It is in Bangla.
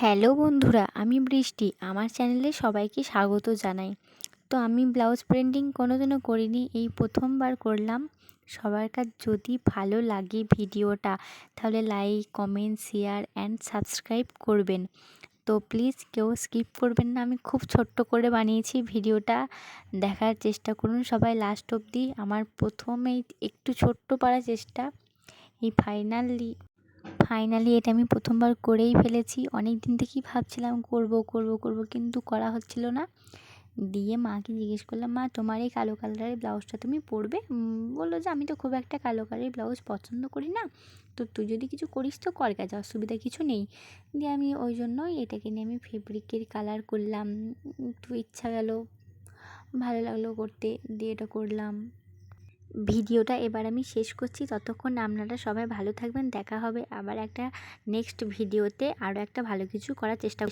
হ্যালো বন্ধুরা, আমি বৃষ্টি। আমার চ্যানেলে সবাইকে স্বাগত জানাই। তো আমি ব্লাউজ প্রিন্টিং কোনোদিনও করিনি, এই প্রথমবার করলাম। সবার কাছে যদি ভালো লাগে ভিডিওটা, তাহলে like comment share and subscribe করবেন। তো প্লিজ কেউ স্কিপ করবেন না, আমি খুব ছোট্ট করে বানিয়েছি ভিডিওটা। দেখার চেষ্টা করুন সবাই লাস্ট অবধি। আমার প্রথমেই একটু ছোট্ট পারার চেষ্টা। এই ফাইনালি ফাইনালি এটা আমি প্রথমবার করেই ফেলেছি। অনেক দিন থেকেই ভাবছিলাম করব করব করব কিন্তু করা হচ্ছিল না। দিয়ে মাকে জিজ্ঞেস করলাম, মা, তোমার এই কালো কালারের ব্লাউজটা তুমি পরবে? বলল যে, আমি তো খুব একটা কালো কালারের ব্লাউজ পছন্দ করি না। তো তুই যদি কিছু করিস তো কর কাজ অসুবিধা কিছু নেই। দিয়ে আমি ওই জন্যই এটাকে নিয়ে আমি ফেব্রিকের কালার করলাম। একটু ইচ্ছা গেল, ভালো লাগল করতে। দিয়ে এটা করলাম। ভিডিওটা এবার আমি শেষ করছি। ততক্ষণ আপনারা সবাই ভালো থাকবেন। দেখা হবে আবার একটা নেক্সট ভিডিওতে আরও একটা ভালো কিছু করার চেষ্টা